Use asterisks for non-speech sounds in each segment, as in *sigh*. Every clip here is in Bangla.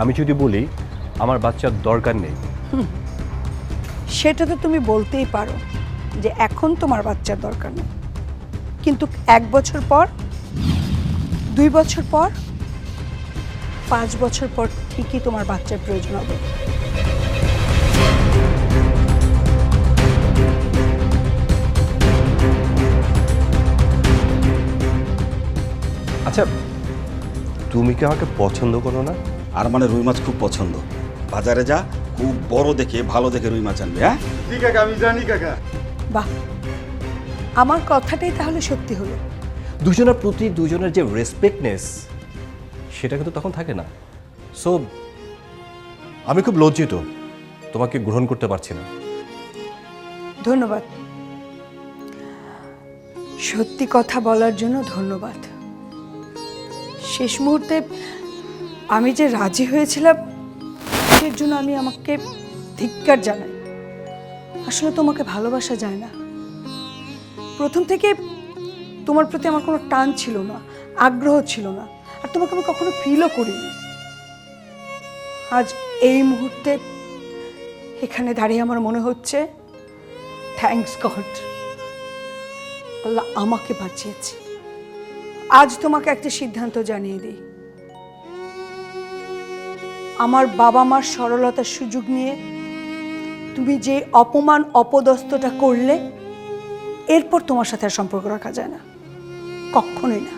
আমি যদি বলি আমার বাচ্চার দরকার নেই। সেটা তো তুমি বলতেই পারো যে এখন তোমার বাচ্চার দরকার নেই। কিন্তু এক বছর পর দুই বছর পর পাঁচ বছর পর ঠিকই তোমার বাচ্চার প্রয়োজন হবে। আচ্ছা তুমি কি আমাকে পছন্দ করো না? আর মানে রুই মাছ খুব পছন্দ। বাজারে যা খুব বড় দেখে ভালো দেখে রুই মাছ আনবে হ্যাঁ? জি কাকা আমি জানি কাকা। বাহ। আমার কথাটাই তাহলে সত্যি হলো। দুজনের প্রতি দুজনের যে রেসপেক্টনেস সেটা কিন্তু তখন থাকে না। সো আমি খুব লজ্জিত। তোমাকে গ্রহণ করতে পারছি না। ধন্যবাদ। সত্যি কথা বলার জন্য ধন্যবাদ। শেষ মুহূর্তে আমি যে রাজি হয়েছিলাম সের জন্য আমি আমাকে ধিক্কার জানাই। আসলে তোমাকে ভালোবাসা যায় না। প্রথম থেকে তোমার প্রতি আমার কোনো টান ছিল না, আগ্রহ ছিল না, আর তোমাকে আমি কখনো ফিলও করিনি। আজ এই মুহূর্তে এখানে দাঁড়িয়ে আমার মনে হচ্ছে থ্যাংকস গড আল্লাহ আমাকে বাঁচিয়েছে। আজ তোমাকে একটা সিদ্ধান্ত জানিয়ে দিই। আমার বাবা মার সরলতার সুযোগ নিয়ে তুমি যে অপমান অপদস্থটা করলে, এরপর তোমার সাথে আর সম্পর্ক রাখা যায় না। কখনোই না।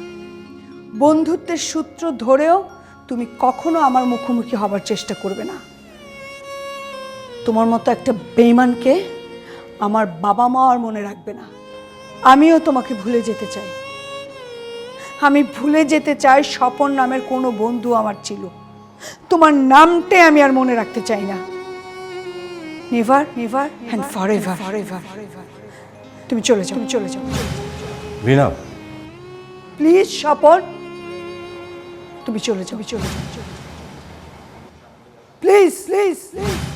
বন্ধুত্বের সূত্র ধরেও তুমি কখনো আমার মুখোমুখি হবার চেষ্টা করবে না। তোমার মতো একটা বেইমানকে আমার বাবা মা আর মনে রাখবে না। আমিও তোমাকে ভুলে যেতে চাই। আমি ভুলে যেতে চাই স্বপন নামের কোনো বন্ধু আমার ছিল। তোমার নামটাই আমি আর মনে রাখতে চাই না। Never never and for ever for ever তুমি চলে যাও। চলে যাও। বিনা প্লিজ স্বপন। তুমি চলে যাও। চলে যাও। প্লিজ প্লিজ প্লিজ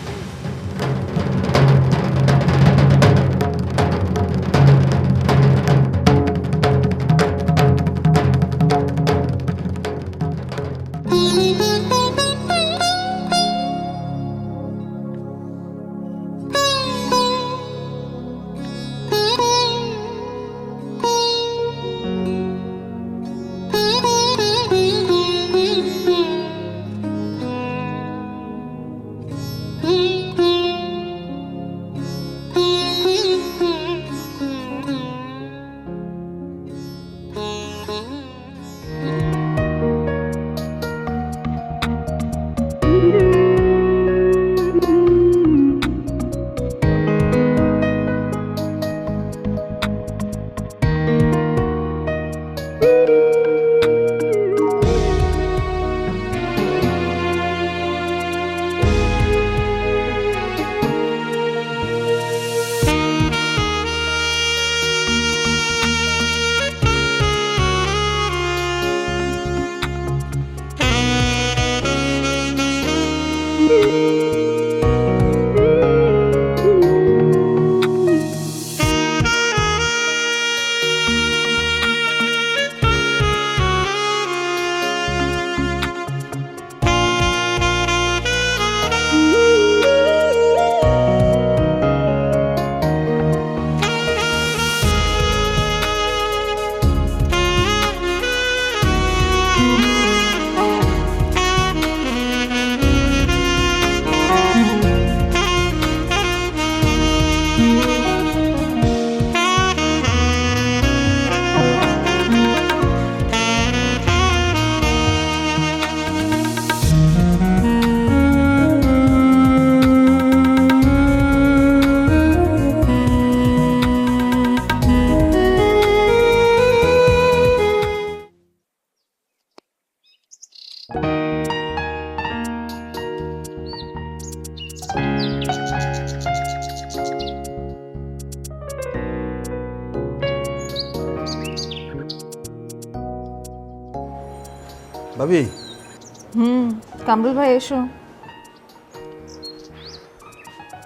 হুম কামরুল ভাই এসো।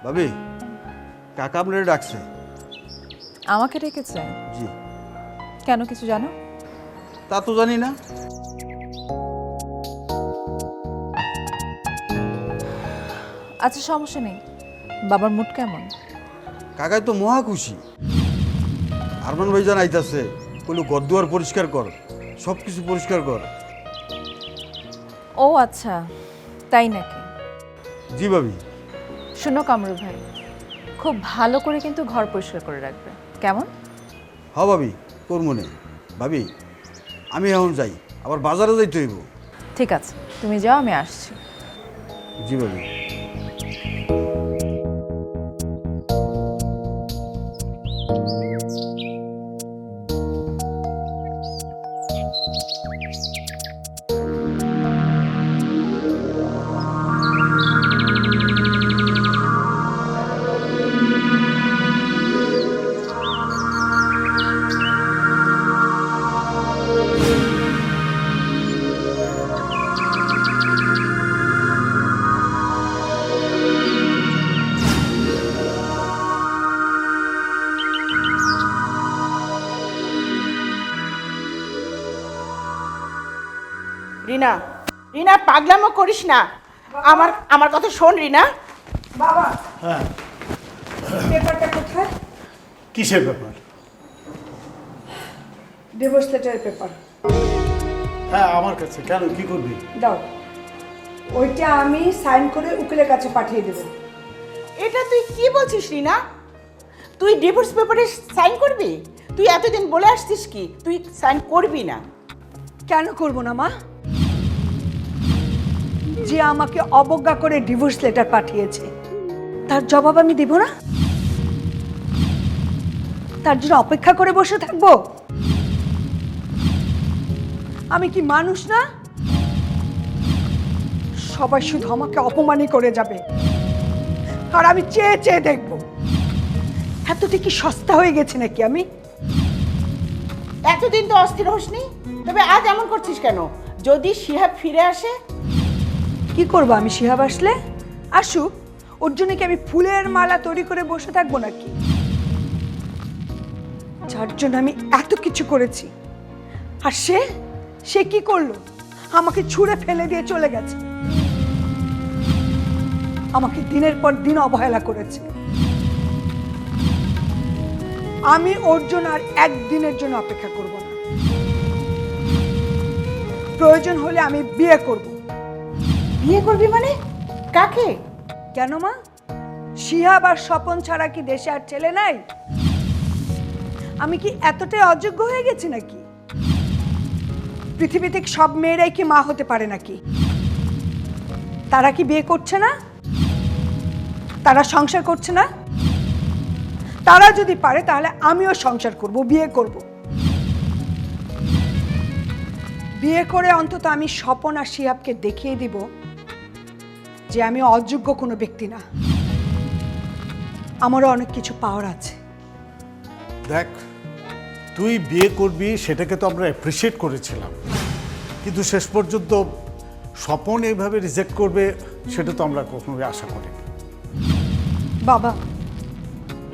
ভাবি কাকা আপনার ডাকছে। আমাকে ডেকেছে? জি। কেন কিছু জানো? তা তো জানি না। আচ্ছা সমস্যা নেই। বাবার মুড কেমন? কাকাই তো মহা খুশি। আরমান ভাইজান আইতাছে কইলো গদ্দুয়ার পরিষ্কার কর সব কিছু পরিষ্কার কর। ও আচ্ছা তাই নাকি? জি ভাবি। শুনো কামরু ভাই খুব ভালো করে কিন্তু ঘর পরিষ্কার করে রাখবে। কেমন? হ ভাবি তোর মনে ভাবি আমি এখন যাই আবার বাজারে যাইতে হইব। ঠিক আছে তুমি যাও আমি আসছি। জি ভাবি। রিনা রিনা পাগলামো করিস না। আমার আমার কথা শোন রিনা। বাবা পেপারটা কোথায়? কিসের ব্যাপার ডিভোর্স লেটারের পেপার। হ্যাঁ আমার কাছে। কেন কি করবি? দাও। ওইটা আমি সাইন করে উকিলের কাছে পাঠিয়ে দেবো। এটা তুই কি বলছিস রিনা? তুই ডিভোর্স পেপারে সাইন করবি? তুই এতদিন বলে আসছিস কি? তুই সাইন করবি না। কেন করব না মা? যে আমাকে অবজ্ঞা করে ডিভোর্স লেটার পাঠিয়েছে। তার জবাব আমি দেব না? তার জন্য অপেক্ষা করে বসে থাকব? আমি কি মানুষ না? সবাই শুধু আমাকে অপমানই করে যাবে। আর আমি চেয়ে চেয়ে দেখব। এতটা কি সস্তা হয়ে গেছে নাকি আমি? এতদিন তো অস্থির হসনি। তবে আজ এমন করছিস কেন? যদি শিহাব ফিরে আসে কি করব? আমি শিহাব আসলে? আসুক। ওর জন্য কি আমি ফুলের মালা তৈরি করে বসে থাকব নাকি? যার জন্য আমি এত কিছু করেছি। আর সে? সে কি করল? আমাকে ছুঁড়ে ফেলে দিয়ে চলে গেছে। আমাকে দিনের পর দিন অবহেলা করেছে। আমি ওর জন্য আর একদিনের জন্য অপেক্ষা করব না। প্রয়োজন হলে আমি বিয়ে করব। বিয়ে করবি মানে? কাকে? কেন মা? শিহাব আর স্বপন ছাড়া কি দেশে আর ছেলে নাই? আমি কি এতটাই অযোগ্য হয়ে গেছি নাকি? পৃথিবীতে সব মেয়েরাই কি মা হতে পারে নাকি? তারা কি বিয়ে করছে না? তারা সংসার করছে না? তারা যদি পারে তাহলে আমিও সংসার করব, বিয়ে করব। বিয়ে করে অন্তত আমি স্বপন আর শিহাবকে দেখিয়ে দিব যে আমি অযোগ্য কোনো ব্যক্তি না। আমারও অনেক কিছু পাওয়ার আছে। দেখ তুই বিয়ে করবি সেটাকে তো আমরা অ্যাপ্রিসিয়েট করেছিলাম। কিন্তু শেষ পর্যন্ত স্বপন এইভাবে রিজেক্ট করবে সেটা তো আমরা কখনোই আশা করিনি। বাবা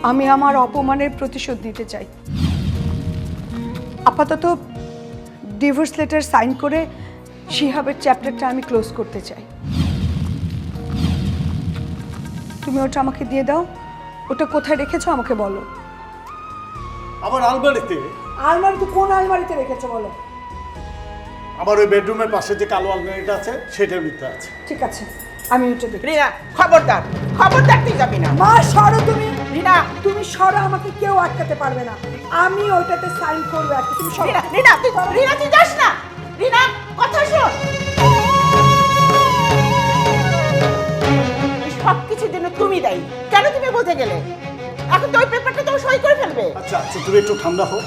আমি আমার অপমানের প্রতিশোধ নিতে চাই। আপাতত ডিভোর্স লেটার সাইন করে শিহাবের চ্যাপ্টারটা আমি ক্লোজ করতে চাই। তুমি ওটা আমাকে দিয়ে দাও। ওটা কোথায় রেখেছো আমাকে বলো। আমার আলমারিতে। আলমারিতে কোন আলমারিতে রেখেছো বলো। আমার ওই বেডরুমের পাশে যে কালো আলমারিটা আছে সেটার ভিতরে আছে। ঠিক আছে আমি ওটা দেখি রিনা খবরদার। খবরদার তুই যাবি না। মা সরো তুমি। রিনা। তুমি সরো আমাকে কেউ আটকাতে পারবে না। আমি ওটাতে সাইন করব একটা তুমি সরো। রিনা রিনা তুই রিনা তুই যাস না। রিনা কথা শোন। কিছুর জন্য তুমি দায়ী। কেন তুমি বলতে গেলে? এখন তো ওই পেপারটা তো সই করে ফেলবে। আচ্ছা আচ্ছা তুমি একটু ঠান্ডা হও।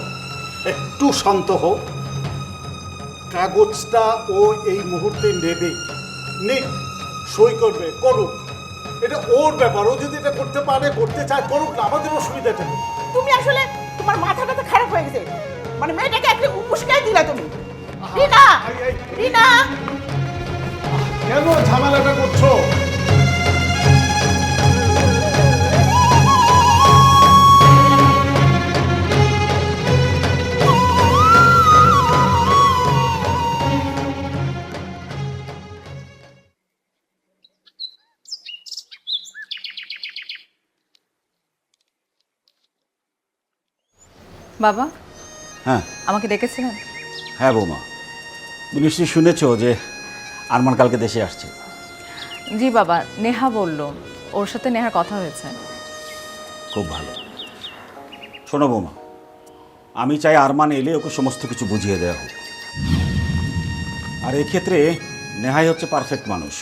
একটু শান্ত হও। কাগজটা ও এই মুহূর্তে নেবে। নিক সই করবে করুক। এটা ওর ব্যাপার ও যদি এটা করতে পারে করতে চায় করুক না আমাদের অসুবিধাটা নেই। তুমি আসলে তোমার মাথাটা তো খারাপ হয়ে গেছে। মানে মেয়েটাকে একটা উপুসকাই দিলা তুমি। রিনা রিনা কেন ঝামেলাটা করছ? বাবা? হ্যাঁ। আমাকে ডেকেছিলেন? হ্যাঁ বৌমা। তুমি নিশ্চয়ই শুনেছ যে আরমান কালকে দেশে আসছে। জি বাবা নেহা বলল। ওর সাথে নেহার কথা হয়েছে। খুব ভালো। শোনো বৌমা আমি চাই আরমান এলে ওকে সমস্ত কিছু বুঝিয়ে দেওয়া হোক। আর এক্ষেত্রে নেহাই হচ্ছে পারফেক্ট মানুষ।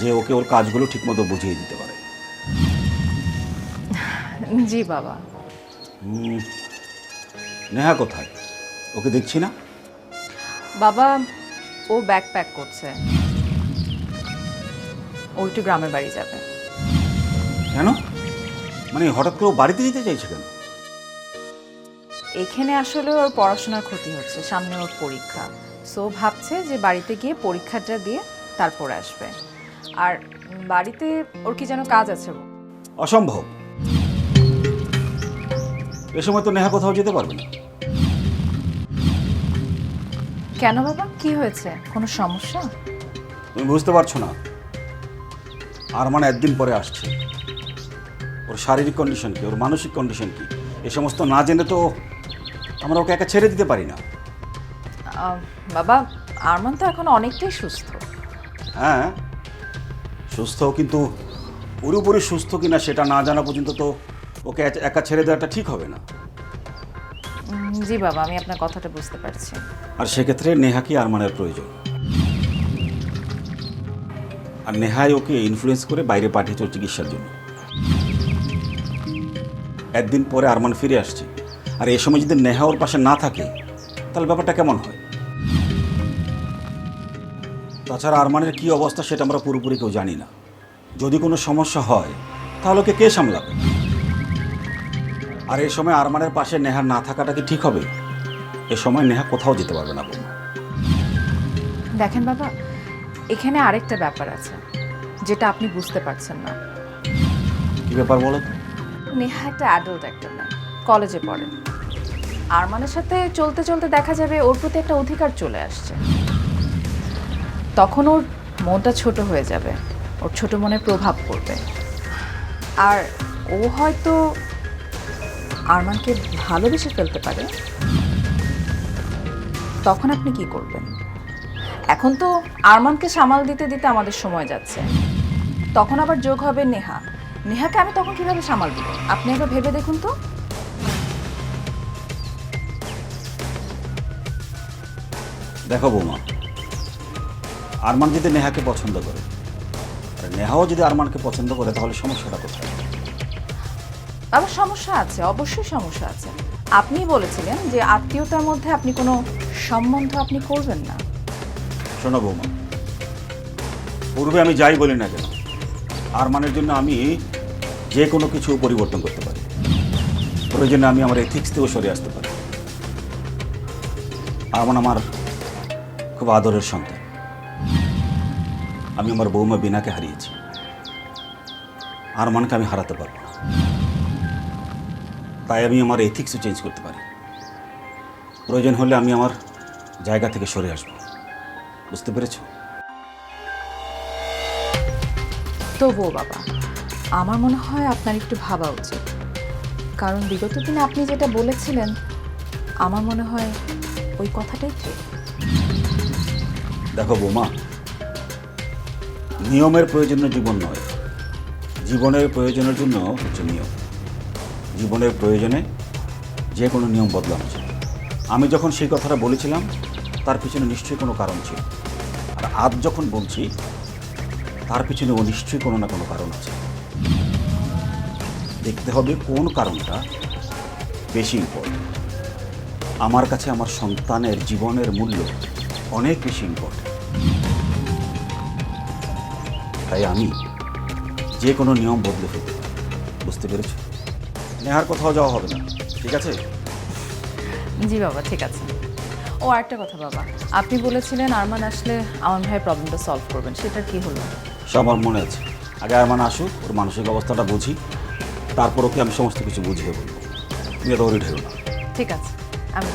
যে ওকে ওর কাজগুলো ঠিকমতো বুঝিয়ে দিতে পারে জি বাবা। নেহা কোথায়? ওকে দেখছি না? বাবা ও ব্যাগ প্যাক করছে। ও একটু গ্রামের বাড়ি যাবে। কেন? মানে হঠাৎ করে ও বাড়িতে যেতে চাইছে কেন? এখানে আসলে ওর পড়াশোনার ক্ষতি হচ্ছে সামনে ওর পরীক্ষা। সো ভাবছে যে বাড়িতে গিয়ে পরীক্ষাটা দিয়ে তারপরে আসবে। আর বাড়িতে ওর কি যেন কাজ আছে? অসম্ভব। এ সময় তো নেহা কোথাও যেতে পারবে না। কেন বাবা? কি হয়েছে? কোনো সমস্যা? তুমি বুঝতে পারছ না। আর মানে একদিন পরে আসছে। ওর শারীরিক কন্ডিশন কি? ওর মানসিক কন্ডিশন কি? এ সমস্ত না জেনে তো আমরা ওকে একা ছেড়ে দিতে পারি না। বাবা আরমান তো এখন অনেকটাই সুস্থ। হ্যাঁ সুস্থ কিন্তু পুরোপুরি সুস্থ কিনা সেটা না জানা পর্যন্ত তো ওকে একা- ছেড়ে দেওয়াটা ঠিক হবে না? জি বাবা আমি আপনার কথাটা বুঝতে পারছি। আর সেক্ষেত্রে নেহাকে আরমানের প্রয়োজন? আর নেহাই ওকে ইনফ্লুয়েন্স করে বাইরে পাঠিয়েছে চিকিৎসার জন্য। একদিন পরে আরমান ফিরে আসছে। আর এই সময় যদি নেহা ওর পাশে না থাকে তাহলে ব্যাপারটা কেমন হয়? তাছাড়া আরমানের কি অবস্থা সেটা আমরা পুরোপুরি কেউ জানি না। যদি কোনো সমস্যা হয় তাহলে ওকে কে সামলাবে? আর এই সময় আরমানের পাশে নেহার না থাকাটা কি ঠিক হবে? এ সময় নেহা কোথাও যেতে পারবে না বৌমা। দেখেন বাবা এখানে আরেকটা ব্যাপার আছে যেটা আপনি বুঝতে পারছেন না। কি ব্যাপার বলো তো? নেহা একটা অ্যাডাল্ট একটা মেয়ে কলেজে পড়ে। আরমানের সাথে চলতে চলতে দেখা যাবে ওর প্রতি একটা অধিকার চলে আসছে। তখন ওর মনটা ছোট হয়ে যাবে ওর ছোট মনে প্রভাব পড়বে। আর ও হয়তো আরমানকে ভালোবেসে ফেলতে পারে? তখন আপনি কি করবেন? এখন তো আরমানকে সামাল দিতে দিতে আমাদের সময় যাচ্ছে। তখন আবার যোগ হবে নেহা। নেহাকে আমি তখন কীভাবে সামাল দিব? আপনি একবার ভেবে দেখুন তো। দেখো বৌমা, আরমান যদি নেহাকে পছন্দ করে নেহাও যদি আরমানকে পছন্দ করে, তাহলে সমস্যাটা কোথায়? আবার সমস্যা আছে, অবশ্যই সমস্যা আছে। আপনি বলেছিলেন যে আত্মীয়তার মধ্যে আপনি কোনো সম্বন্ধ আপনি করবেন না। শোনো বৌমা, পূর্বে আমি যাই বলি না কেন, আরমানের জন্য আমি যে কোনো কিছু পরিবর্তন করতে পারি। প্রয়োজনে আমি আমার এথিক্স থেকেও সরে আসতে পারি। আরমান আমার খুব আদরের সন্তান। আমি আমার বৌমা বিনাকে হারিয়েছি। আরমানকে আমি হারাতে পারব তাই আমি আমার এথিক্সও চেঞ্জ করতে পারি। প্রয়োজন হলে আমি আমার জায়গা থেকে সরে আসব। বুঝতে পেরেছ? তবুও বাবা আমার মনে হয় আপনার একটু ভাবা উচিত। কারণ বিগত দিনে আপনি যেটা বলেছিলেন আমার মনে হয় ওই কথাটাই ঠিক। দেখো বৌমা নিয়মের প্রয়োজন্য জীবন নয় জীবনের প্রয়োজনের জন্য হচ্ছে নিয়ম। জীবনের প্রয়োজনে যে কোনো নিয়ম বদলানো যায়। আমি যখন সেই কথাটা বলেছিলাম, তার পিছনে নিশ্চয়ই কোনো কারণ ছিল। আর আজ যখন বলছি, তার পিছনে ও নিশ্চয়ই কোনো না কোনো কারণ আছে। দেখতে হবে কোন কারণটা বেশি ইম্পর্টেন্ট আমার কাছে আমার সন্তানের জীবনের মূল্য অনেক বেশি ইম্পর্টেন্ট তাই আমি যে কোনো নিয়ম বদলে ফেলতে বুঝতে পেরেছ? নেহার কোথাও যাওয়া হবে না। ঠিক আছে? জি বাবা ঠিক আছে। ও আরেকটা কথা বাবা আপনি বলেছিলেন আরমান আসলে আমার ভাই প্রবলেমটা সলভ করবেন সেটা কি হলো? সব আমার মনে আছে। আগে আর মানে আসুক ওর মানসিক অবস্থাটা বুঝি তারপর ওকে আমি সমস্ত কিছু বুঝিয়ে বলব। তুমি এত ঠিক আছে আমি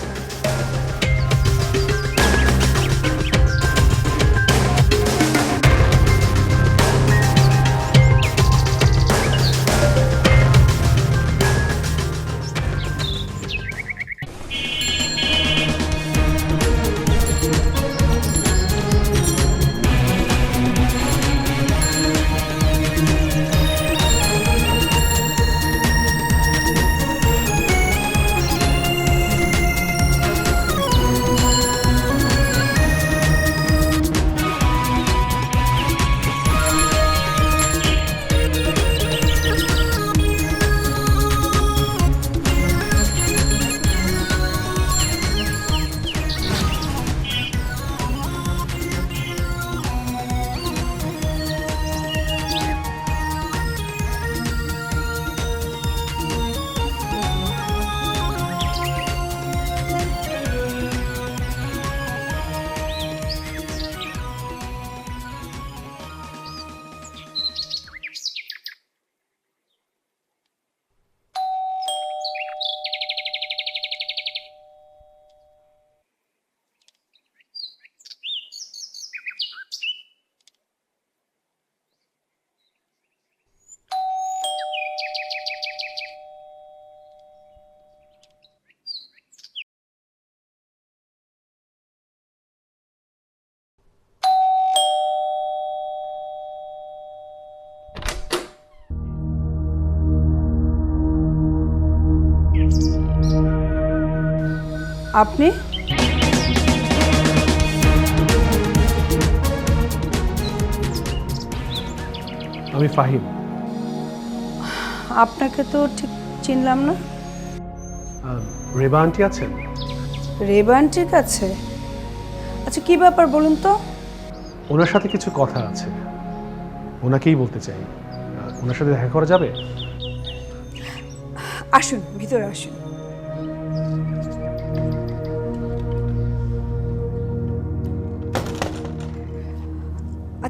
আপনি? আমি ফাহিম। আপনাকে তো ঠিক চিনলাম না। রেবা আন্টি আছেন? রেবা আন্টির কাছে? আচ্ছা কি ব্যাপার বলুন তো? ওনার সাথে কিছু কথা আছে। ওনাকেই বলতে চাই। ওনার সাথে দেখা করা যাবে? আসুন ভিতরে আসুন।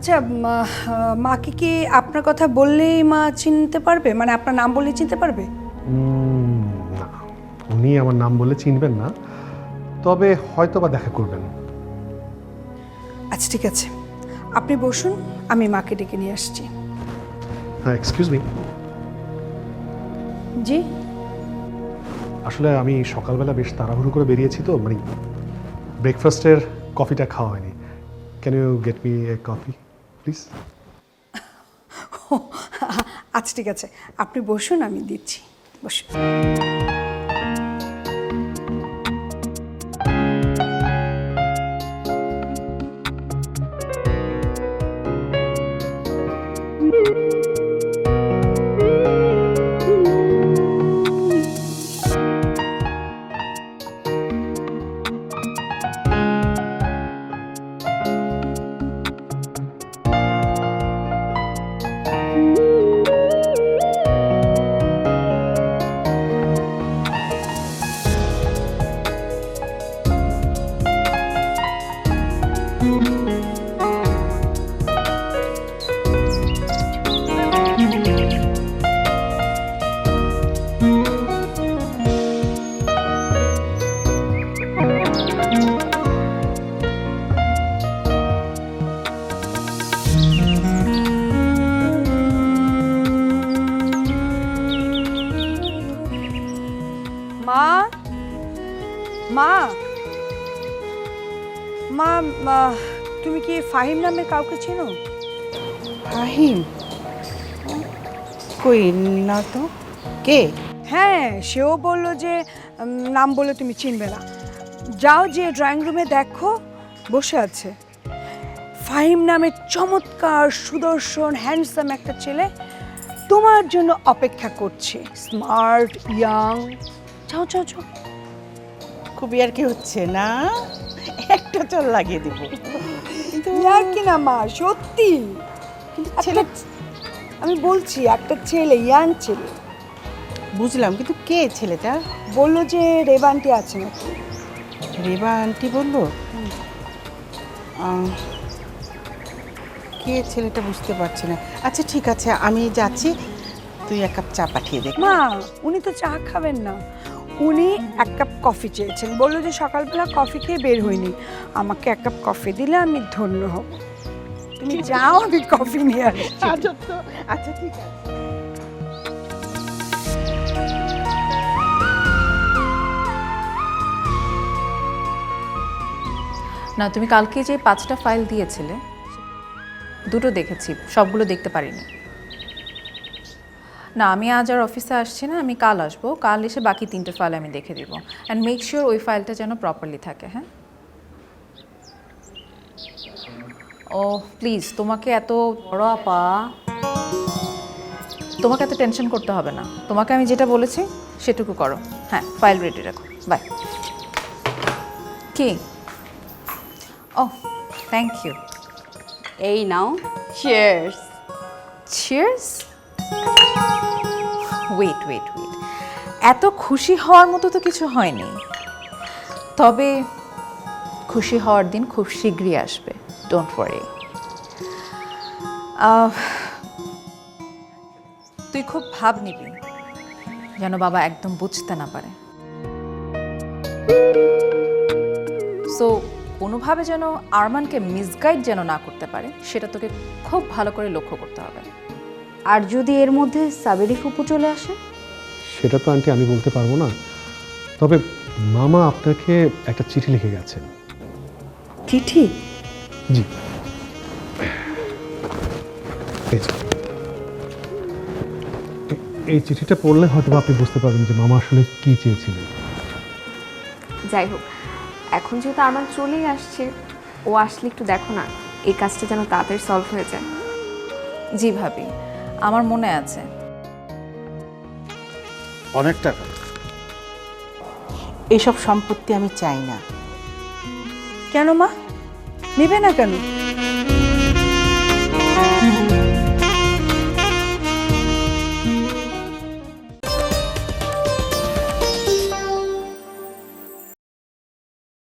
আচ্ছা মা- মাকে কি আপনার কথা বললেই মা চিনতে পারবে? মানে আপনার নাম বললেই চিনতে পারবে? না। উনি আমার নাম বলে চিনবেন না। তবে হয়তো বা দেখা করবেন। আচ্ছা ঠিক আছে। আপনি বসুন আমি মাকে ডেকে নিয়ে আসছি। হ্যাঁ এক্সকিউজ মি জি? আসলে আমি সকালবেলা বেশ তাড়াহুড়ো করে বেরিয়েছি তো মানে ব্রেকফাস্টের কফিটা খাওয়া হয়নি। Can you get me a coffee please. *laughs* আচ্ছা ঠিক আছে। আপনি বসুন আমি দিচ্ছি। বসুন। ফাহিম নামের কাউকে চেনো? ফাহিম? কই না তো। কে? হ্যাঁ সেও বলল যে নাম বলে তুমি চিনবে না। যাও যে ড্রয়িং রুমে দেখো বসে আছে। ফাহিম নামের চমৎকার সুদর্শন হ্যান্ডসাম একটা ছেলে তোমার জন্য অপেক্ষা করছে। স্মার্ট ইয়াং চাও চাও যাও। খুবই আর কি হচ্ছে না? একটা চল লাগিয়ে দিব। কিন্তু কি না মা? সত্যি। ছেলে আমি বলছি একটা ছেলে ইয়াং ছেলে। বুঝলাম কিন্তু কে ছেলেটা? বলল যে রেবান্টি আছে নাকি। রেবা আন্টি বলল? আহ, কে ছেলেটা বুঝতে পারছি না। আচ্ছা ঠিক আছে আমি যাচ্ছি। তুই এক কাপ চা পাঠিয়ে দে। মা উনি তো চা খাবেন না। উনি এক কাপ কফি চেয়েছেন। বলল যে সকালবেলা কফি খেয়ে বের হয়নি আমাকে এক কাপ কফি দিলে আমি ধন্য হব। তুমি যাও আমি কফি নিয়ে আসছি। আচ্ছা আচ্ছা ঠিক আছে। না তুমি কালকে যে পাঁচটা ফাইল দিয়েছিলে দুটো দেখেছি সবগুলো দেখতে পারিনি। না আমি আজ আর অফিসে আসছি না আমি কাল আসব। কাল এসে বাকি তিনটে ফাইল আমি দেখে দিব। অ্যান্ড মেক শিওর ওই ফাইলটা যেন প্রপারলি থাকে হ্যাঁ? ও প্লিজ তোমাকে এত বড় আপা। তোমাকে এত টেনশন করতে হবে না। তোমাকে আমি যেটা বলেছি সেটুকু করো। হ্যাঁ ফাইল রেডি রাখো। বাই কি? ও থ্যাংক ইউ এই নাও cheers cheers wait wait wait এত খুশি হওয়ার মতো তো কিছু হয়নি। তবে খুশি হওয়ার দিন খুব শীঘ্রই আসবে। ডোন্ট ওয়ারি তুই খুব ভাব নিবি, যেন বাবা একদম বুঝতে না পারে। সো কোনোভাবে যেন আরমানকে মিসগাইড যেন না করতে পারে, সেটা তোকে খুব ভালো করে লক্ষ্য করতে হবে। আর যদি এর মধ্যে সাবেরি ফুপু চলে আসে? সেটা তো আন্টি আমি বলতে পারব না। তবে মামা আপনাকে একটা চিঠি লিখে গেছেন। চিঠি? জি। এই চিঠিটা পড়লে হয়তো আপনি বুঝতে পারবেন যে মামা আসলে কি চেয়েছিলেন। যাই হোক এখন যেহেতু আমার চলেই আসছে ও আসলে একটু দেখো না এই কাজটা যেন তাড়াতাড়ি সলভ হয়ে যায়। জি ভাবি। আমার মনে আছে। অনেক টাকা। এসব সম্পত্তি আমি চাই না। কেন মা? নেবে না কেন?